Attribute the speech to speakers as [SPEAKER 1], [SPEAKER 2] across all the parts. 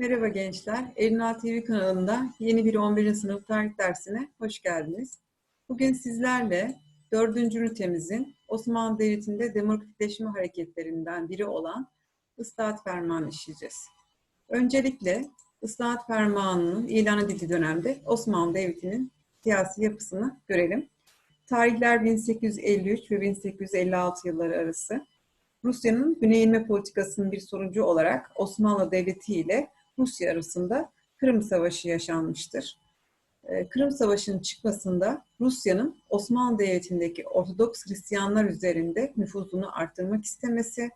[SPEAKER 1] Merhaba gençler. Erinal TV kanalında yeni bir 11. sınıf tarih dersine hoş geldiniz. Bugün sizlerle 4. ünitemizin Osmanlı Devleti'nde demokratikleşme hareketlerinden biri olan Islahat Fermanı işleyeceğiz. Öncelikle Islahat Fermanı'nın ilan edildiği dönemde Osmanlı Devleti'nin siyasi yapısını görelim. Tarihler 1853 ve 1856 yılları arası. Rusya'nın güney inme politikasının bir sonucu olarak Osmanlı Devleti ile Rusya arasında Kırım Savaşı yaşanmıştır. Ee, Kırım Savaşı'nın çıkmasında Rusya'nın Osmanlı Devleti'ndeki Ortodoks Hristiyanlar üzerinde nüfuzunu arttırmak istemesi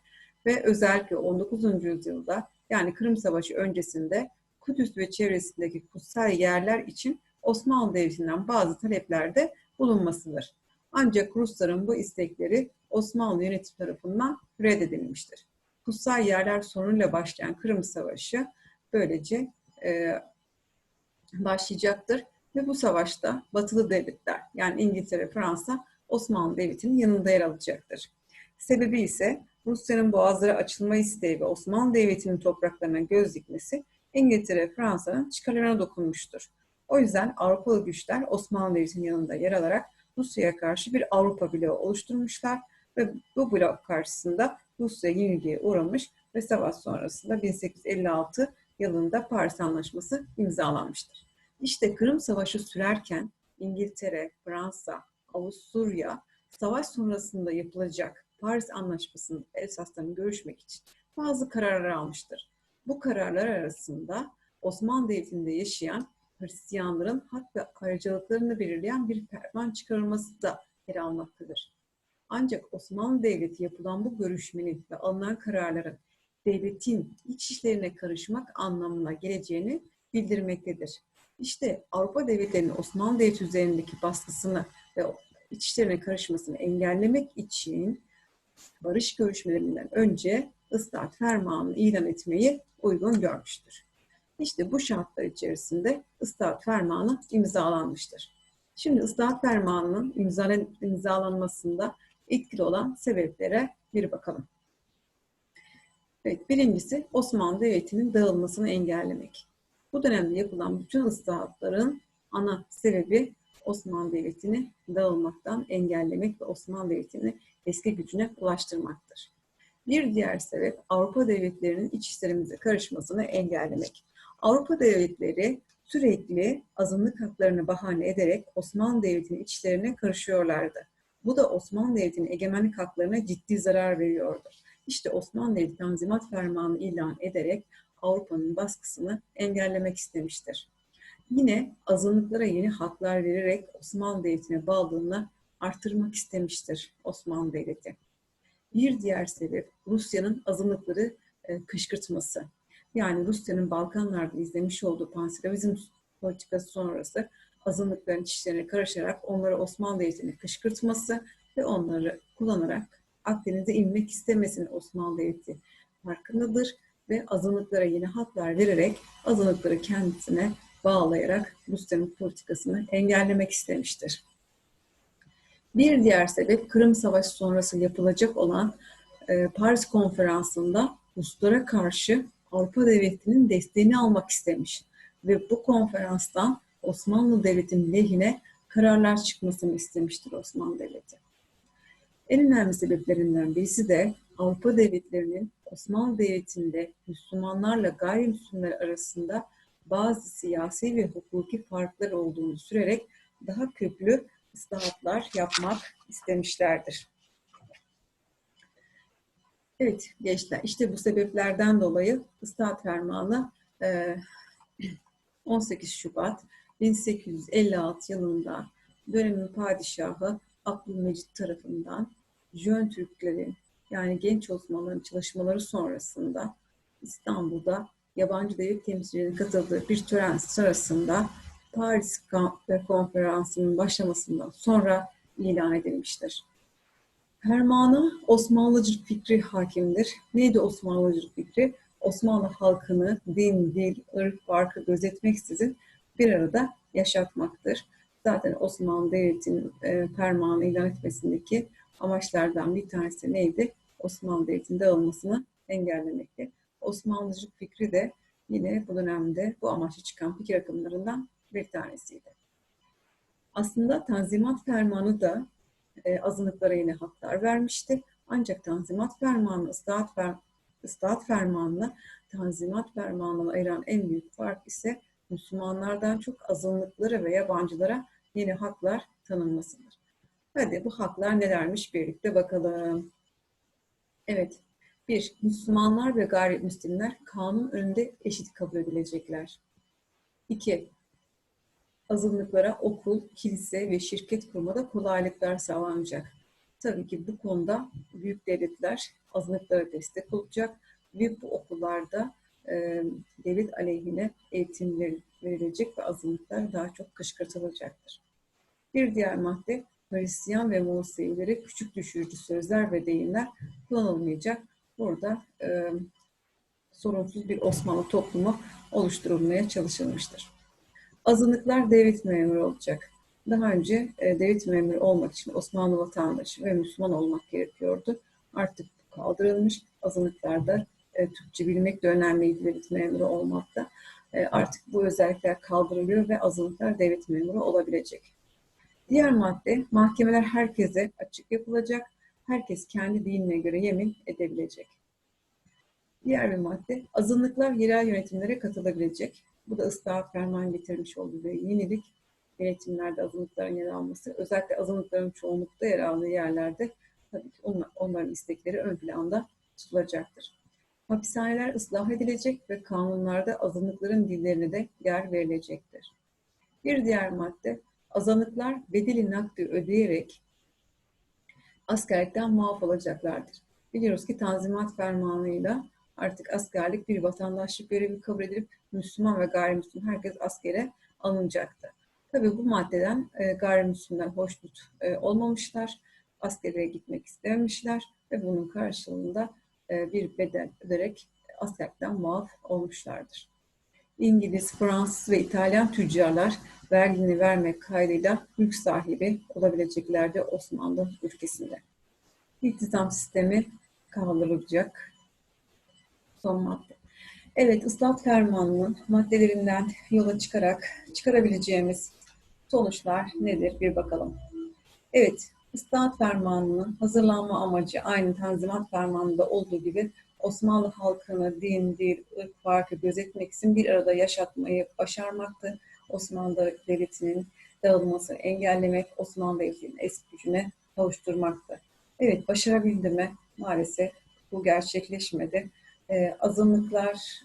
[SPEAKER 1] ve özellikle 19. yüzyılda yani Kırım Savaşı öncesinde Kudüs ve çevresindeki kutsal yerler için Osmanlı Devleti'nden bazı taleplerde bulunmasıdır. Ancak Rusların bu istekleri Osmanlı yönetim tarafından reddedilmiştir. Kutsal yerler sorunuyla başlayan Kırım Savaşı böylece e, başlayacaktır. Ve bu savaşta batılı devletler yani İngiltere, Fransa Osmanlı Devleti'nin yanında yer alacaktır. Sebebi ise Rusya'nın boğazlara açılma isteği ve Osmanlı Devleti'nin topraklarına göz dikmesi İngiltere, Fransa'nın çıkarlarına dokunmuştur. O yüzden Avrupalı güçler Osmanlı Devleti'nin yanında yer alarak Rusya'ya karşı bir Avrupa bloğu oluşturmuşlar ve bu blok karşısında Rusya yenilgiye uğramış ve savaş sonrasında 1856 yılında Paris Anlaşması imzalanmıştır. İşte Kırım Savaşı sürerken İngiltere, Fransa, Avusturya savaş sonrasında yapılacak Paris Anlaşması'nın esaslarını görüşmek için bazı kararlar almıştır. Bu kararlar arasında Osmanlı Devleti'nde yaşayan Hristiyanların hak ve ayrıcalıklarını belirleyen bir ferman çıkarılması da yer almaktadır. Ancak Osmanlı Devleti yapılan bu görüşmenin ve alınan kararların devletin iç işlerine karışmak anlamına geleceğini bildirmektedir. İşte Avrupa devletlerinin Osmanlı Devleti üzerindeki baskısını ve iç işlerine karışmasını engellemek için barış görüşmelerinden önce ıslahat fermanını ilan etmeyi uygun görmüştür. İşte bu şartlar içerisinde ıslahat fermanı imzalanmıştır. Şimdi ıslahat fermanının imzalanmasında etkili olan sebeplere bir bakalım. Evet, birincisi Osmanlı Devleti'nin dağılmasını engellemek. Bu dönemde yapılan bütün ıslahatların ana sebebi Osmanlı Devleti'ni dağılmaktan engellemek ve Osmanlı Devleti'ni eski gücüne ulaştırmaktır. Bir diğer sebep Avrupa devletlerinin iç işlerimize karışmasını engellemek. Avrupa devletleri sürekli azınlık haklarını bahane ederek Osmanlı Devleti'nin içlerine karışıyorlardı. Bu da Osmanlı Devleti'nin egemenlik haklarına ciddi zarar veriyordu. İşte Osmanlı Devleti Tanzimat Fermanı ilan ederek Avrupa'nın baskısını engellemek istemiştir. Yine azınlıklara yeni haklar vererek Osmanlı Devleti'ne bağlılığını artırmak istemiştir Osmanlı Devleti. Bir diğer sebep Rusya'nın azınlıkları e, kışkırtması. Yani Rusya'nın Balkanlarda izlemiş olduğu panslavizm politikası sonrası azınlıkların içlerine karışarak onları Osmanlı Devleti'ne kışkırtması ve onları kullanarak Akdeniz'e inmek istemesin Osmanlı Devleti farkındadır ve azınlıklara yeni haklar vererek azınlıkları kendisine bağlayarak Rusya'nın politikasını engellemek istemiştir. Bir diğer sebep Kırım Savaşı sonrası yapılacak olan e, Paris Konferansı'nda Ruslara karşı Avrupa Devleti'nin desteğini almak istemiş ve bu konferanstan Osmanlı Devleti'nin lehine kararlar çıkmasını istemiştir Osmanlı Devleti. En önemli sebeplerinden birisi de Avrupa devletlerinin Osmanlı Devleti'nde Müslümanlarla gayrimüslimler arasında bazı siyasi ve hukuki farklar olduğunu sürerek daha köklü ıslahatlar yapmak istemişlerdir. Evet gençler işte bu sebeplerden dolayı ıslahat fermanı 18 Şubat 1856 yılında dönemin padişahı Abdülmecit tarafından Jön Türklerin yani genç Osmanlıların çalışmaları sonrasında İstanbul'da yabancı devlet temsilcilerinin katıldığı bir tören sırasında Paris Konferansı'nın başlamasından sonra ilan edilmiştir. Fermanı Osmanlıcılık fikri hakimdir. Neydi Osmanlıcılık fikri? Osmanlı halkını din, dil, ırk farkı gözetmeksizin bir arada yaşatmaktır. Zaten Osmanlı Devleti'nin e, fermanı ilan etmesindeki amaçlardan bir tanesi neydi? Osmanlı Devleti'nin dağılmasını engellemekti. Osmanlıcılık fikri de yine bu dönemde bu amaçla çıkan fikir akımlarından bir tanesiydi. Aslında Tanzimat Fermanı da e, azınlıklara yine haklar vermişti. Ancak Tanzimat Fermanı, ıslahat, fer, ıslahat Fermanı'na Tanzimat Fermanı'na ayıran en büyük fark ise Müslümanlardan çok azınlıklara ve yabancılara yeni haklar tanınmasıdır. Hadi bu haklar nelermiş birlikte bakalım. Evet, bir, Müslümanlar ve gayrimüslimler kanun önünde eşit kabul edilecekler. İki, azınlıklara okul, kilise ve şirket kurmada kolaylıklar sağlanacak. Tabii ki bu konuda büyük devletler azınlıklara destek olacak. Büyük bu okullarda e, devlet aleyhine eğitim verilecek ve azınlıklar daha çok kışkırtılacaktır. Bir diğer madde Hristiyan ve Musevilere küçük düşürücü sözler ve deyimler kullanılmayacak. Burada e, sorunsuz bir Osmanlı toplumu oluşturulmaya çalışılmıştır. Azınlıklar devlet memuru olacak. Daha önce e, devlet memuru olmak için Osmanlı vatandaşı ve Müslüman olmak gerekiyordu. Artık bu kaldırılmış. Azınlıklarda e, Türkçe bilmek de önemliydi devlet memuru olmakta. E, artık bu özellikler kaldırılıyor ve azınlıklar devlet memuru olabilecek. Diğer madde, mahkemeler herkese açık yapılacak. Herkes kendi dinine göre yemin edebilecek. Diğer bir madde, azınlıklar yerel yönetimlere katılabilecek. Bu da ıslahat ferman getirmiş olduğu bir yenilik. Yönetimlerde azınlıkların yer alması, özellikle azınlıkların çoğunlukta yer aldığı yerlerde tabii ki onlar, onların istekleri ön planda tutulacaktır. Hapishaneler ıslah edilecek ve kanunlarda azınlıkların dillerine de yer verilecektir. Bir diğer madde, azınlıklar bedeli nakdi ödeyerek askerlikten muaf olacaklardır. Biliyoruz ki Tanzimat Fermanı'yla artık askerlik bir vatandaşlık görevi kabul edilip Müslüman ve gayrimüslim herkes askere alınacaktı. Tabii bu maddeden e, gayrimüslimler hoşnut e, olmamışlar, askere gitmek istememişler ve bunun karşılığında e, bir bedel öderek askerlikten muaf olmuşlardır. İngiliz, Fransız ve İtalyan tüccarlar vergini vermek kaydıyla mülk sahibi olabileceklerdi Osmanlı ülkesinde. İltizam sistemi kaldırılacak. Son madde. Evet, ıslat fermanının maddelerinden yola çıkarak çıkarabileceğimiz sonuçlar nedir bir bakalım. Evet, ıslat fermanının hazırlanma amacı aynı Tanzimat fermanında olduğu gibi Osmanlı halkını din, dil, ırk farkı gözetmeksizin bir arada yaşatmayı başarmaktı. Osmanlı Devleti'nin dağılmasını engellemek, Osmanlı Devleti'nin eski gücüne kavuşturmaktı. Evet, başarabildi mi? Maalesef bu gerçekleşmedi. Ee, azınlıklar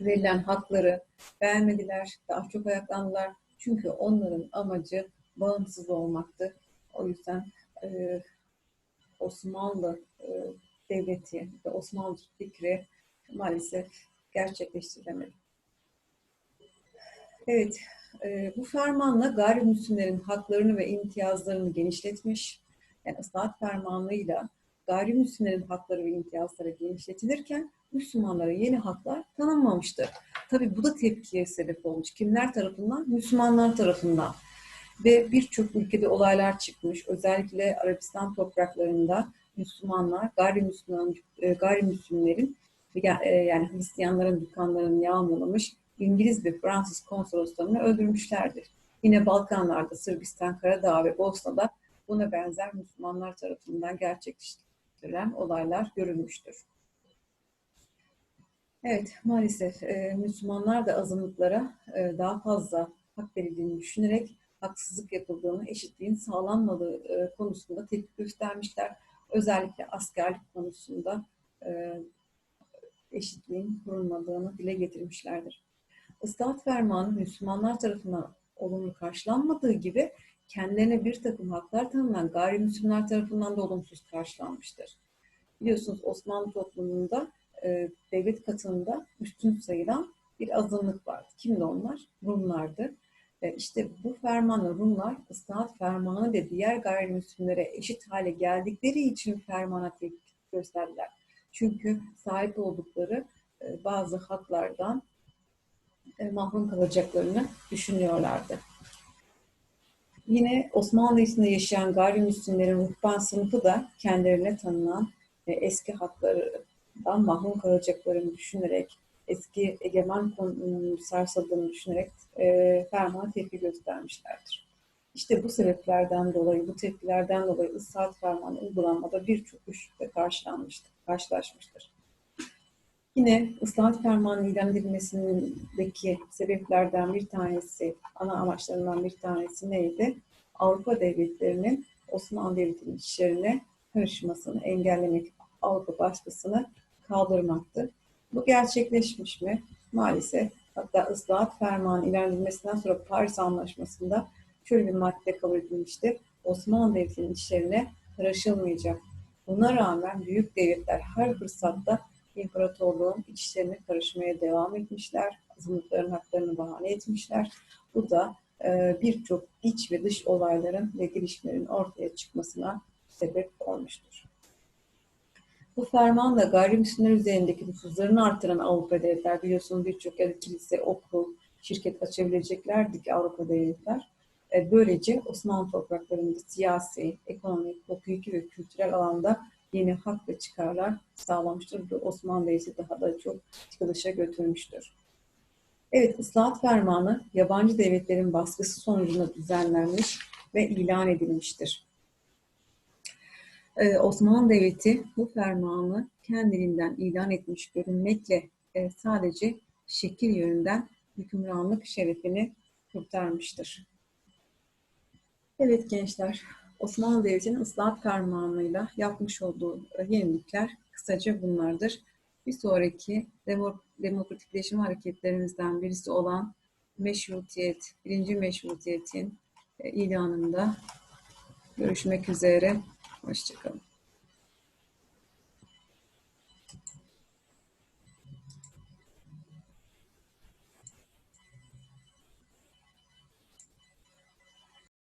[SPEAKER 1] verilen hakları beğenmediler, daha çok ayaklandılar. Çünkü onların amacı bağımsız olmaktı. O yüzden e, Osmanlı e, Devleti ve Osmanlı fikri maalesef gerçekleştirilemedi. Evet, e, bu fermanla gayrimüslimlerin haklarını ve imtiyazlarını genişletmiş. Yani ıslahat fermanıyla gayrimüslimlerin hakları ve imtiyazları genişletilirken Müslümanlara yeni haklar tanınmamıştır. Tabi bu da tepkiye sebep olmuş. Kimler tarafından? Müslümanlar tarafından. Ve birçok ülkede olaylar çıkmış. Özellikle Arabistan topraklarında Müslümanlar, gayrimüslim, e, gayrimüslimlerin e, yani Hristiyanların dükkanlarını yağmalamış, İngiliz ve Fransız konsoloslarını öldürmüşlerdir. Yine Balkanlarda, Sırbistan, Karadağ ve Bosna'da buna benzer Müslümanlar tarafından gerçekleştirilen olaylar görülmüştür. Evet, maalesef e, Müslümanlar da azınlıklara daha fazla hak verildiğini düşünerek haksızlık yapıldığını, eşitliğin sağlanmadığı konusunda tepki göstermişler. Özellikle askerlik konusunda e, eşitliğin kurulmadığını dile getirmişlerdir. Islahat fermanı Müslümanlar tarafından olumlu karşılanmadığı gibi kendilerine bir takım haklar tanınan gayrimüslimler tarafından da olumsuz karşılanmıştır. Biliyorsunuz Osmanlı toplumunda e, devlet katında üstün sayılan bir azınlık vardı. Kimdi onlar? Rumlardı. E, işte bu fermanla Rumlar ıslahat fermanı ve diğer gayrimüslimlere eşit hale geldikleri için fermana tepki gösterdiler. Çünkü sahip oldukları e, bazı haklardan e, mahrum kalacaklarını düşünüyorlardı. Yine Osmanlı içinde yaşayan gayrimüslimlerin ruhban sınıfı da kendilerine tanınan eski haklardan mahrum kalacaklarını düşünerek, eski egemen sarsadığını düşünerek e, fermana tepki göstermişlerdir. İşte bu sebeplerden dolayı, bu tepkilerden dolayı ıslahat fermanı uygulanmada birçok güçlükle karşılanmıştır, karşılaşmıştır. Yine ıslahat fermanı ilan edilmesindeki sebeplerden bir tanesi, ana amaçlarından bir tanesi neydi? Avrupa devletlerinin Osmanlı Devleti'nin işlerine karışmasını engellemek, Avrupa baskısını kaldırmaktı. Bu gerçekleşmiş mi? Maalesef. Hatta ıslahat fermanı ilan edilmesinden sonra Paris Anlaşması'nda şöyle bir madde kabul edilmiştir. Osmanlı Devleti'nin işlerine karışılmayacak. Buna rağmen büyük devletler her fırsatta imparatorluğun iç işlerine karışmaya devam etmişler. Azınlıkların haklarını bahane etmişler. Bu da e, birçok iç ve dış olayların ve gelişmelerin ortaya çıkmasına sebep olmuştur. Bu ferman da gayrimüslimler üzerindeki nüfuzlarını artıran Avrupa devletler biliyorsunuz birçok yerde kilise, okul, şirket açabileceklerdi ki Avrupa devletler. E, Böylece Osmanlı topraklarında siyasi, ekonomik, hukuki ve kültürel alanda yeni hak ve çıkarlar sağlamıştır. Bu Osmanlı Devleti daha da çok çıkılışa götürmüştür. Evet, ıslahat fermanı yabancı devletlerin baskısı sonucunda düzenlenmiş ve ilan edilmiştir. Ee, Osmanlı Devleti bu fermanı kendiliğinden ilan etmiş görünmekle e, sadece şekil yönünden hükümranlık şerefini kurtarmıştır. Evet gençler, Osmanlı Devleti'nin ıslahat fermanıyla yapmış olduğu e, yenilikler kısaca bunlardır. Bir sonraki demo, demokratikleşme hareketlerimizden birisi olan meşrutiyet, birinci meşrutiyetin e, ilanında görüşmek üzere. Hoşçakalın.